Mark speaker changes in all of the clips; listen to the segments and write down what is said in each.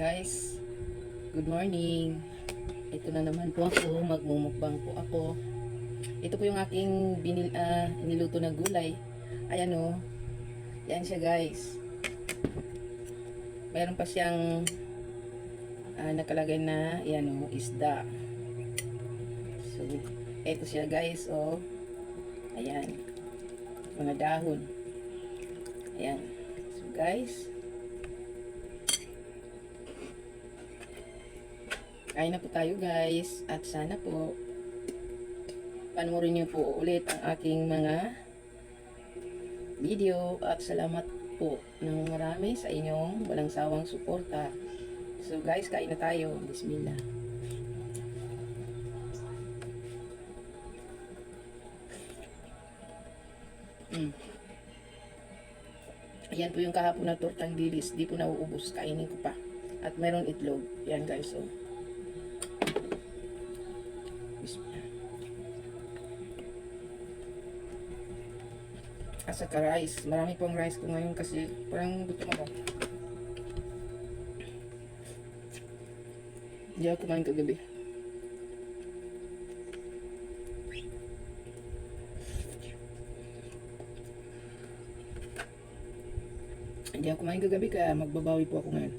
Speaker 1: Guys, good morning. Ito na naman po ako, magmumukbang po ako. Ito po yung aking binil, ah, niluto na gulay. Ayan o. Yan siya guys. Mayroon pa siyang ah, nakalagay na, yan o, isda. So, ito siya guys o. Ayan. Mga dahon. Ayan. So guys, Kain na po tayo guys at sana po panoorin niyo po ulit ang aking mga video at salamat po ng marami sa inyong walang sawang suporta. So guys, kain na tayo. Bismillah. Mm. Ayan po yung kahapon na tortang dilis. Di po nauubos. Kainin ko pa. At meron itlog. Yan guys. Oh. Bismillah. At saka rice. Marami pong rice ko ngayon kasi parang gutom ako. Hindi ako kumain kagabi. Hindi ako kumain kagabi kaya magbabawi po ako ngayon.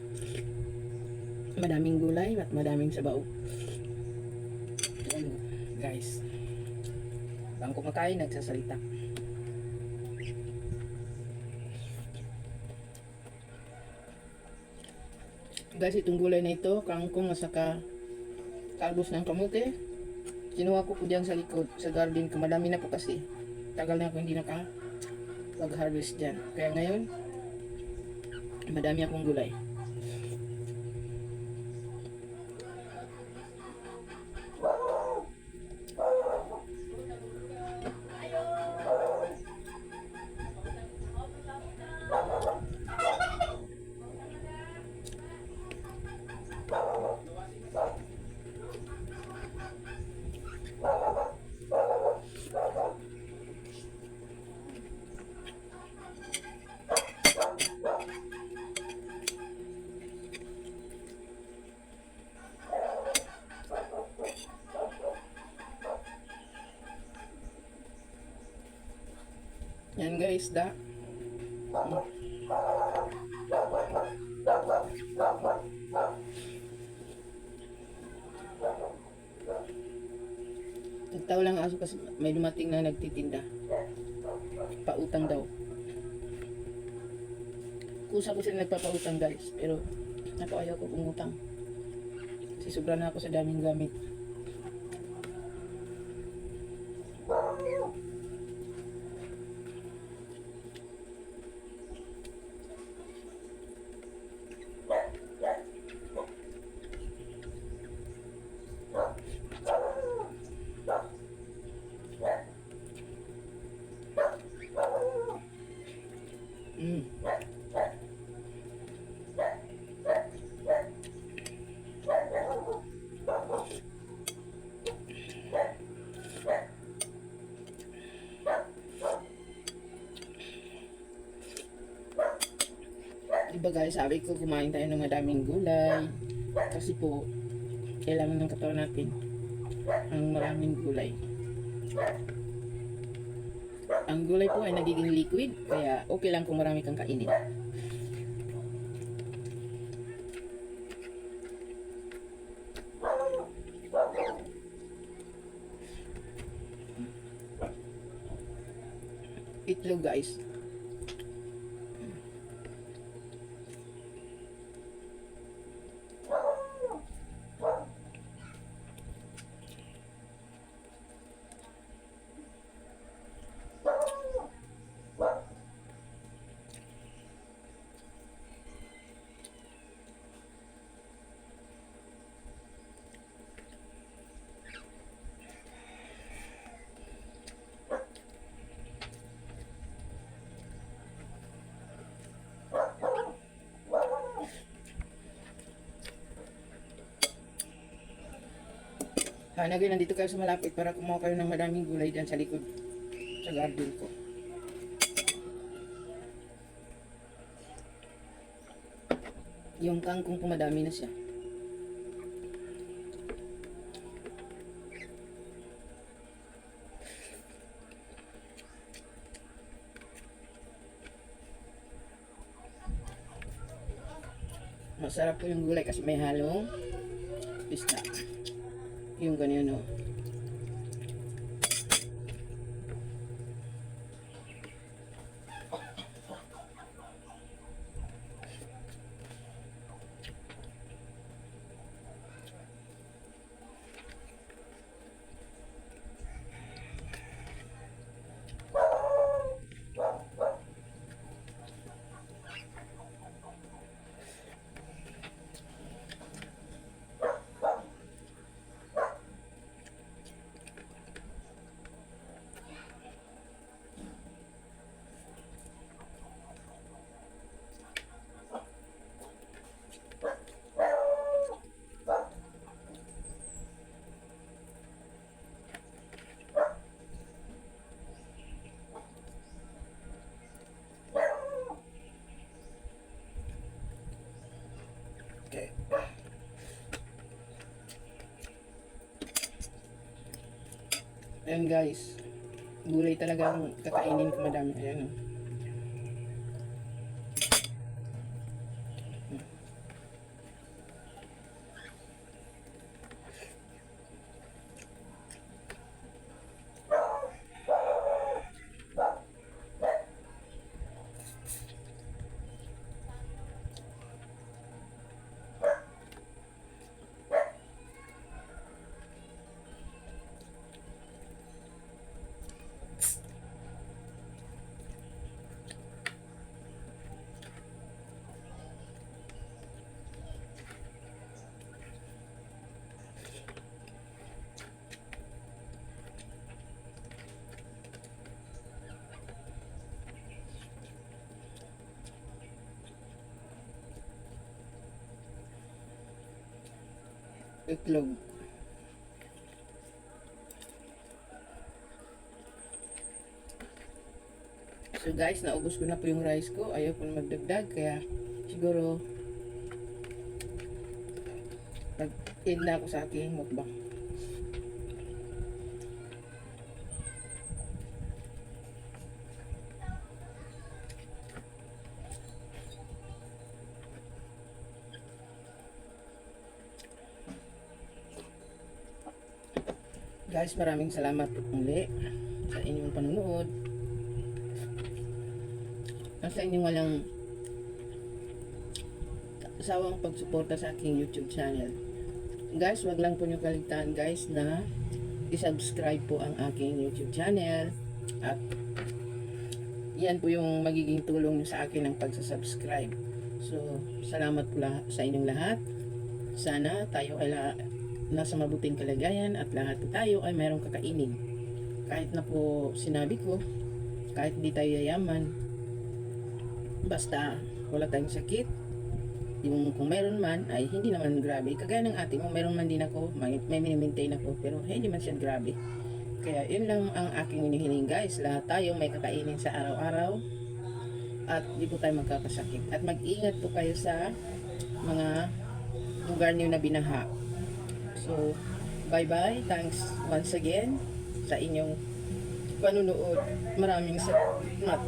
Speaker 1: Madaming gulay at madaming sabaw. Ayan, guys. Bang kumakain, nagsasalita. Guys, itong gulay na ito, kangkong at saka talbos ng kamote. Kinuha ko po diyan sa likod, sa garden ko. Madami na po kasi. Tagal na ako hindi naka mag-harvest dyan. Kaya ngayon, madami akong gulay. Yan guys, da. Nagtawa lang aso kasi may dumating na nagtitinda. Pautang daw. Kusa ko sila nagpapautang guys. Pero ako ayaw ko umutang. Kasi sobra na ako sa daming gamit. Diba guys, sabi ko kumain tayo ng madaming gulay. Kasi po, kailangan ng katawan natin ang maraming gulay. Ang gulay po ay nagiging liquid, kaya okay lang kung marami kang kainin. Itlog guys. Hanagay, nandito kayo sa malapit para kumuha kayo ng madaming gulay dyan sa likod sa garden ko. Yung kangkong ko madami na siya. Masarap po yung gulay kasi may halong pista. Yung ganyan o. Okay. Ayan guys. Gulay talagang kakainin ko madami. Ayan o. Itlog. So guys, naubos ko na po yung rice ko. Ayaw ko na magdagdag. Kaya siguro nag-end na ako sa aking mukbang. Guys, maraming salamat muli sa inyong panonood. At sa inyong walang sawang pagsuporta sa aking YouTube channel. Guys, wag lang po nyo kaligtaan guys na i-subscribe po ang aking YouTube channel at yan po yung magiging tulong nyo sa akin ng pagsasubscribe. So, salamat po sa inyong lahat. Sana tayo ay nasa mabuting kalagayan at lahat po tayo ay mayroong kakainin. Kahit na po sinabi ko, kahit hindi tayo yayaman, basta wala tayong sakit, yung kung meron man ay hindi naman grabe. Kagaya ng ating, kung meron man din ako, may, may minimaintain ako, pero hindi man siya grabe. Kaya yun lang ang aking hinihiling guys. Lahat tayo may kakainin sa araw-araw at di po tayo magkakasakit. At mag-ingat po kayo sa mga lugar niyo na binaha. So, bye-bye. Thanks once again sa inyong panunood. Maraming salamat.